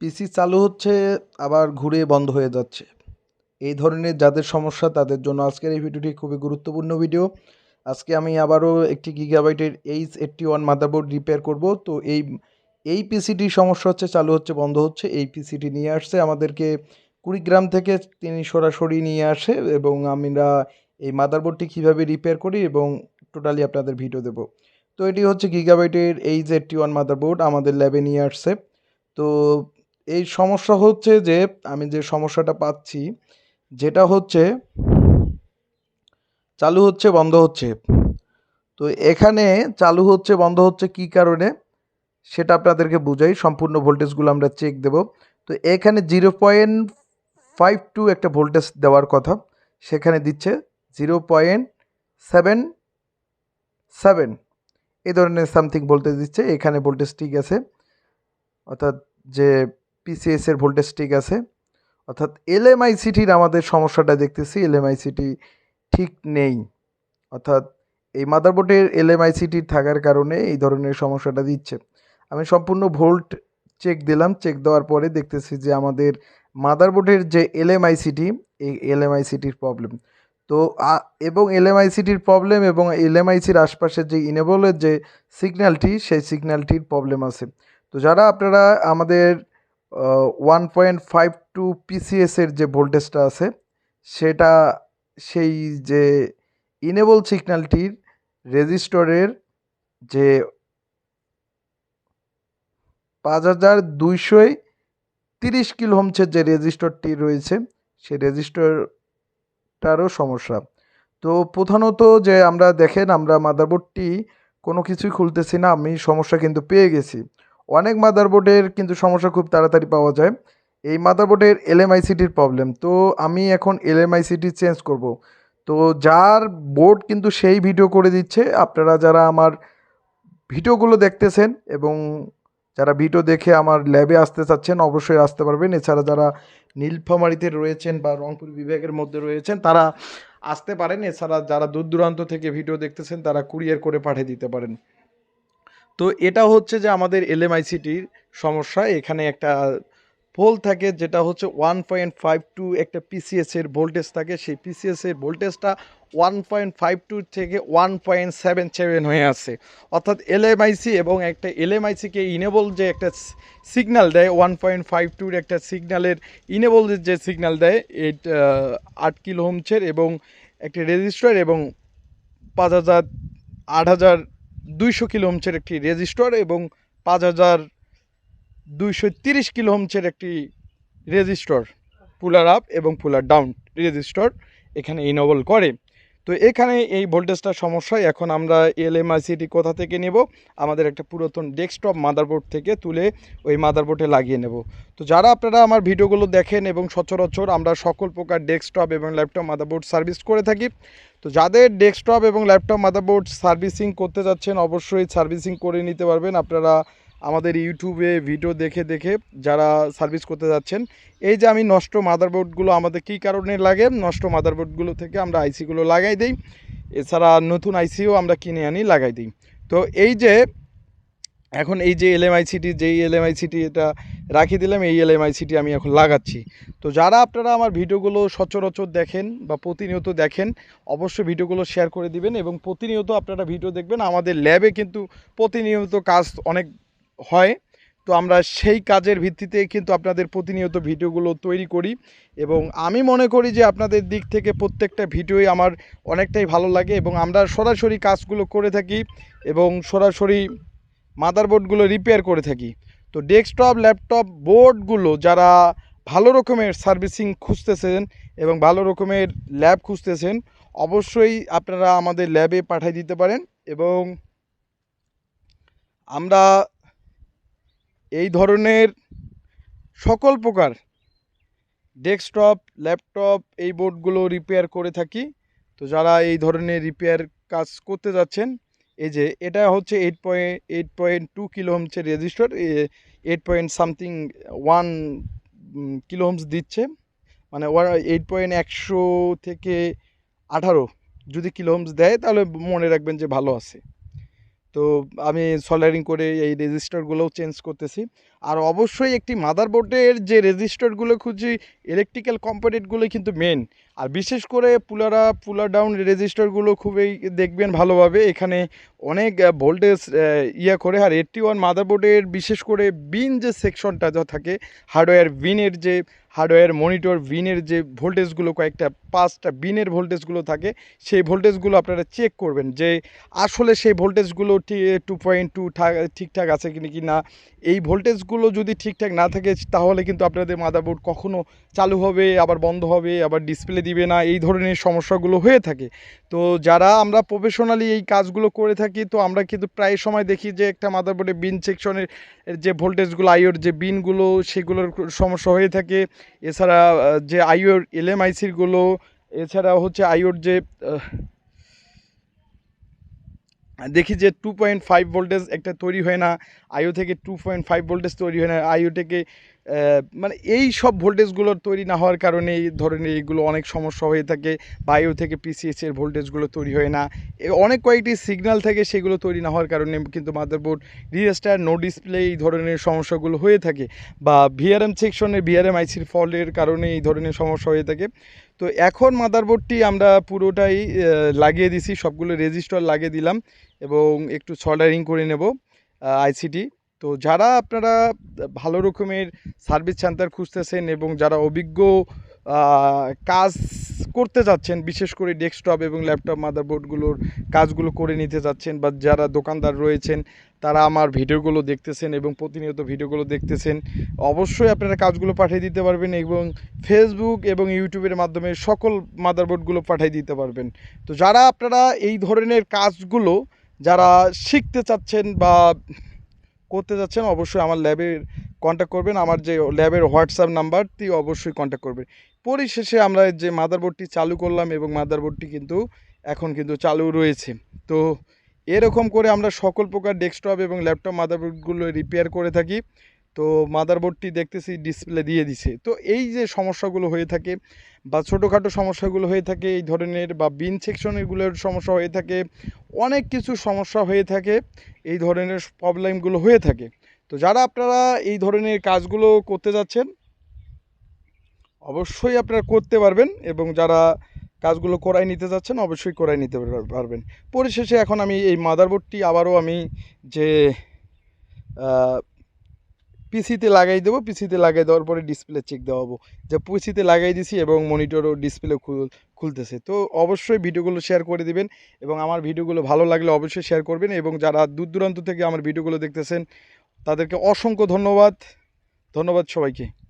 পিসি চালু হচ্ছে, আবার ঘুরে বন্ধ হয়ে যাচ্ছে। এই ধরনের যাদের সমস্যা, তাদের জন্য আজকের এই ভিডিওটি খুবই গুরুত্বপূর্ণ ভিডিও। আজকে আমি আবারও একটি গিগাবাইটের H eighty one motherboard repair করব। তো এই এই পিসিটির সমস্যা হচ্ছে, চালু হচ্ছে, বন্ধ হচ্ছে। এই পিসিটি নিয়ে আসছে আমাদেরকে কুড়িগ্রাম থেকে তিনি সরাসরি নিয়ে আসে এবং আমরা এই মাদারবোর্ডটি কীভাবে রিপেয়ার করি এবং টোটালি আপনাদের ভিডিও দেব। তো এটি হচ্ছে গিগাবাইটের এইচ এইটটি ওয়ান মাদারবোর্ড আমাদের ল্যাবে নিয়ে আসছে। তো এই সমস্যা হচ্ছে যে, আমি যে সমস্যাটা পাচ্ছি, যেটা হচ্ছে, চালু হচ্ছে, বন্ধ হচ্ছে। তো এখানে চালু হচ্ছে, বন্ধ হচ্ছে কী কারণে? সেটা আপনাদেরকে বুঝাই, সম্পূর্ণ ভোল্টেজগুলো আমরা চেক দেব। তো এখানে জিরো পয়েন্ট ফাইভ টু একটা ভোল্টেজ দেওয়ার কথা, সেখানে দিচ্ছে জিরো পয়েন্ট সেভেন সেভেন। এই ধরনের সামথিং ভোল্টেজ দিচ্ছে, এখানে ভোল্টেজ ঠিক আছে অর্থাৎ যে পিসিএস এর ভোল্টেজ ঠিক আছে। অর্থাৎ এলএমআইসিটির আমাদের সমস্যাটা দেখতেছি এলএমআইসিটি ঠিক নেই। অর্থাৎ এই মাদারবোর্ডের এলএমআইসিটি থাকার কারণে এই ধরনের সমস্যাটা দিচ্ছে। আমি সম্পূর্ণ ভোল্ট চেক দিলাম চেক দেওয়ার পরে দেখতেছি যে আমাদের মাদারবোর্ডের যে এলএমআইসিটি এই এলএমআইসিটির প্রবলেম তো এবং এলএমআইসিটির প্রবলেম এবং এলএমআইসির আশপাশের যে ইনেবলের যে সিগন্যালটি সেই সিগন্যালটির প্রবলেম আছে। তো যারা আপনারা আমাদের ওয়ান পয়েন্ট ফাইভ টু পিসিএসের যে ভোল্টেজটা আছে, সেটা সেই যে ইনেবল সিগন্যালটির রেজিস্টরের যে পাঁচ হাজার দুইশোয় তিরিশ কিলো হোমসের যে রেজিস্টরটি রয়েছে, সেই রেজিস্টরটারও সমস্যা। তো প্রধানত যে আমরা দেখেন, আমরা মাদারবোর্ডটি কোনো কিছুই খুলতেছি না, আমি সমস্যা কিন্তু পেয়ে গেছি। অনেক মাদারবোর্ডের কিন্তু সমস্যা খুব তাড়াতাড়ি পাওয়া যায়। এই মাদারবোর্ডের এলএমআইসিটির প্রবলেম তো আমি এখন এলএমআইসিটি চেঞ্জ করব। তো যার বোর্ড কিন্তু সেই ভিডিও করে দিচ্ছে। আপনারা যারা আমার ভিডিওগুলো দেখতেছেন এবং যারা ভিডিও দেখে আমার ল্যাবে আসতে চাচ্ছেন, অবশ্যই আসতে পারবেন। এছাড়া যারা নীলফামারিতে রয়েছেন বা রংপুর বিভাগের মধ্যে রয়েছেন, তারা আসতে পারেন। এছাড়া যারা দূর দূরান্ত থেকে ভিডিও দেখতেছেন, তারা কুরিয়ার করে পাঠিয়ে দিতে পারেন। তো এটা হচ্ছে যে আমাদের এলএমআইসিটির সমস্যা। এখানে একটা পোল থাকে যেটা হচ্ছে ওয়ান পয়েন্ট ফাইভ টু একটা পিসিএসের ভোল্টেজ থাকে। সেই পিসিএসের ভোল্টেজটা ওয়ান পয়েন্ট ফাইভ টু থেকে ওয়ান পয়েন্ট সেভেন সেভেন হয়ে আছে। অর্থাৎ এলএমআইসি এবং একটা এলএমআইসিকে ইনেবল যে একটা সিগন্যাল দেয়, ওয়ান পয়েন্ট ফাইভ টুর একটা সিগন্যালের ইনেবল যে সিগন্যাল দেয় এইট আট কিলো হোমসের এবং একটি রেজিস্টার এবং পাঁচ হাজার, আট হাজার দুইশো কিলো হোমসের একটি রেজিস্টর এবং পাঁচ হাজার দুইশো তিরিশ কিলো হোমচের একটি রেজিস্টর পুলার আপ এবং পুলার ডাউন রেজিস্টর এখানে ইনবল করে। তো এখানে এই ভোল্টেজটার সমস্যা। এখন আমরা এলএমআইসিটি কোথা থেকে নেব? আমাদের একটা পুরাতন ডেস্কটপ মাদারবোর্ড থেকে তুলে ওই মাদারবোর্ডে লাগিয়ে নেব। তো যারা আপনারা আমার ভিডিওগুলো দেখেন এবং সচরাচর আমরা সকল প্রকার ডেস্কটপ এবং ল্যাপটপ মাদারবোর্ড সার্ভিস করে থাকি, তো যাদের ডেস্কটপ এবং ল্যাপটপ মাদারবোর্ড সার্ভিসিং করতে যাচ্ছেন, অবশ্যই সার্ভিসিং করে নিতে পারবেন। আপনারা আমাদের ইউটিউবে ভিডিও দেখে দেখে যারা সার্ভিস করতে যাচ্ছেন, এই যে আমি নষ্ট মাদারবোর্ডগুলো আমাদের কী কারণে লাগে? নষ্ট মাদারবোর্ডগুলো থেকে আমরা আইসিগুলো লাগাই দিই। এছাড়া নতুন আইসিও আমরা কিনে আনি, লাগাই দিই। তো এই যে এখন এই যে এলএমআইসিটি যেই এলএমআইসিটি এটা রাখি দিলাম, এই এলএমআইসিটি আমি এখন লাগাচ্ছি। তো যারা আপনারা আমার ভিডিওগুলো সচরাচর দেখেন বা প্রতিনিয়ত দেখেন, অবশ্যই ভিডিওগুলো শেয়ার করে দিবেন এবং প্রতিনিয়ত আপনারা ভিডিও দেখবেন। আমাদের ল্যাবে কিন্তু প্রতিনিয়ত কাজ অনেক হয়। তো আমরা সেই কাজের ভিত্তিতে কিন্তু আপনাদের প্রতিনিয়ত ভিডিওগুলো তৈরি করি এবং আমি মনে করি যে আপনাদের দিক থেকে প্রত্যেকটা ভিডিওই আমার অনেকটাই ভালো লাগে এবং আমরা সরাসরি কাজগুলো করে থাকি এবং সরাসরি মাদারবোর্ডগুলো রিপেয়ার করে থাকি। তো ডেস্কটপ ল্যাপটপ বোর্ডগুলো যারা ভালো রকমের সার্ভিসিং খুঁজতেছেন এবং ভালো রকমের ল্যাব খুঁজতেছেন, অবশ্যই আপনারা আমাদের ল্যাবে পাঠিয়ে দিতে পারেন এবং আমরা এই ধরনের সকল প্রকার ডেস্কটপ, ল্যাপটপ এই বোর্ডগুলো রিপেয়ার করে থাকি। তো যারা এই ধরনের রিপেয়ার কাজ করতে যাচ্ছেন, এই যে এটা হচ্ছে eight point eight point two kilo হোমসের resistor eight point something one kilo ohms দিচ্ছে। মানে এইট পয়েন্ট একশো থেকে আঠারো যদি কিলো হোমস দেয়, তাহলে মনে রাখবেন যে ভালো আছে। তো আমি সলারিং করে এই রেজিস্টারগুলোও চেঞ্জ করতেছি। আর অবশ্যই একটি মাদারবোর্ডের যে রেজিস্টারগুলো খুঁজি ইলেকট্রিক্যাল কম্পোনেন্টগুলো কিন্তু মেন আর বিশেষ করে পুলারা, পুলার ডাউন রেজিস্টারগুলো খুবই দেখবেন ভালোভাবে। এখানে অনেক ভোল্টেজ ইয়ে করে। আর এইটটি ওয়ান মাদারবোর্ডের বিশেষ করে বিন যে সেকশনটা যা থাকে হার্ডওয়্যার বিনের যে হার্ডওয়্যার মনিটর বিনের যে ভোল্টেজগুলো কয়েকটা পাঁচটা বিনের ভোল্টেজগুলো থাকে, সেই ভোল্টেজগুলো আপনারা চেক করবেন যে আসলে সেই ভোল্টেজগুলো টু পয়েন্ট টু ঠিকঠাক আছে কি কি না এই ভোল্টেজগুলো যদি ঠিকঠাক না থাকে, তাহলে কিন্তু আপনাদের মাদারবোর্ড কখনও চালু হবে, আবার বন্ধ হবে, আবার ডিসপ্লে দিবে না, এই ধরনের সমস্যাগুলো হয়ে থাকে। তো যারা আমরা প্রফেশনালি এই কাজগুলো করে থাকি, তো আমরা কিন্তু প্রায় সময় দেখি যে একটা মাদারবোর্ডে বিন সেকশনের যে ভোল্টেজগুলো আইওর যে বিনগুলো সেগুলোর সমস্যা হয়ে থাকে। এছাড়া যে আইওর এলএমআইসিরগুলো এছাড়া হচ্ছে আইওর যে দেখি যে টু পয়েন্ট ফাইভ ভোল্টেজ একটা তৈরি হয় না, আইও থেকে টু পয়েন্ট ফাইভ ভোল্টেজ তৈরি হয় না, আইও থেকে মানে এই সব ভোল্টেজগুলোর তৈরি না হওয়ার কারণে এই ধরনের এইগুলো অনেক সমস্যা হয়ে থাকে বা আইও থেকে পিসিএস এর ভোল্টেজগুলো তৈরি হয় না। অনেক কয়েকটি সিগন্যাল থেকে সেগুলো তৈরি না হওয়ার কারণে কিন্তু মাদারবোর্ড রিয়েস্টার নো ডিসপ্লে এই ধরনের সমস্যাগুলো হয়ে থাকে বা ভিআরএম সেকশনের ভিআরএম আইসির ফলের কারণে এই ধরনের সমস্যা হয়ে থাকে। তো এখন মাদারবোর্ডটি আমরা পুরোটাই লাগিয়ে দিছি, সবগুলো রেজিস্টার লাগিয়ে দিলাম এবং একটু সল্ডারিং করে নেব আইসিটি তো যারা আপনারা ভালো রকমের সার্ভিস সেন্টার খুঁজতেছেন এবং যারা অভিজ্ঞ কাজ করতে যাচ্ছেন, বিশেষ করে ডেস্কটপ এবং ল্যাপটপ, মাদারবোর্ডগুলোর কাজগুলো করে নিতে যাচ্ছেন বা যারা দোকানদার রয়েছেন, তারা আমার ভিডিওগুলো দেখতেছেন এবং প্রতিনিয়ত ভিডিওগুলো দেখতেছেন, অবশ্যই আপনারা কাজগুলো পাঠিয়ে দিতে পারবেন এবং ফেসবুক এবং ইউটিউবের মাধ্যমে সকল মাদারবোর্ডগুলো পাঠিয়ে দিতে পারবেন। তো যারা আপনারা এই ধরনের কাজগুলো যারা শিখতে চাচ্ছেন বা করতে যাচ্ছেন, অবশ্যই আমার ল্যাবের কন্ট্যাক্ট করবেন। আমার যে ল্যাবের হোয়াটসঅ্যাপ নাম্বারটি অবশ্যই কন্ট্যাক্ট করবেন। পরিশেষে আমরা যে মাদারবোর্ডটি চালু করলাম এবং মাদারবোর্ডটি কিন্তু এখন কিন্তু চালু রয়েছে। তো এরকম করে আমরা সকল প্রকার ডেস্কটপ এবং ল্যাপটপ মাদারবোর্ডগুলো রিপেয়ার করে থাকি। তো মাদারবোর্ডটি দেখতেছি ডিসপ্লে দিয়ে দিছে। তো এই যে সমস্যাগুলো হয়ে থাকে বা ছোটোখাটো সমস্যাগুলো হয়ে থাকে, এই ধরনের বা বিন সেকশনেরগুলোর সমস্যা হয়ে থাকে, অনেক কিছু সমস্যা হয়ে থাকে, এই ধরনের প্রবলেমগুলো হয়ে থাকে। তো যারা আপনারা এই ধরনের কাজগুলো করতে যাচ্ছেন, অবশ্যই আপনারা করতে পারবেন এবং যারা কাজগুলো করাই নিতে যাচ্ছেন, অবশ্যই করাই নিতে পারবেন। পরিশেষে এখন আমি এই মাদারবোর্ডটি আবারও আমি যে পিসিতে লাগাই দেবো, পিসিতে লাগাই দেওয়ার পরে ডিসপ্লে চেক দেওয়াবো যে পিসিতে লাগাই দিছি এবং মনিটরও ডিসপ্লে খুলতেছে। তো অবশ্যই ভিডিওগুলো শেয়ার করে দিবেন এবং আমার ভিডিওগুলো ভালো লাগলে অবশ্যই শেয়ার করবেন এবং যারা দূর দূরান্ত থেকে আমার ভিডিওগুলো দেখতেছেন তাদেরকে অসংখ্য ধন্যবাদ। ধন্যবাদ সবাইকে।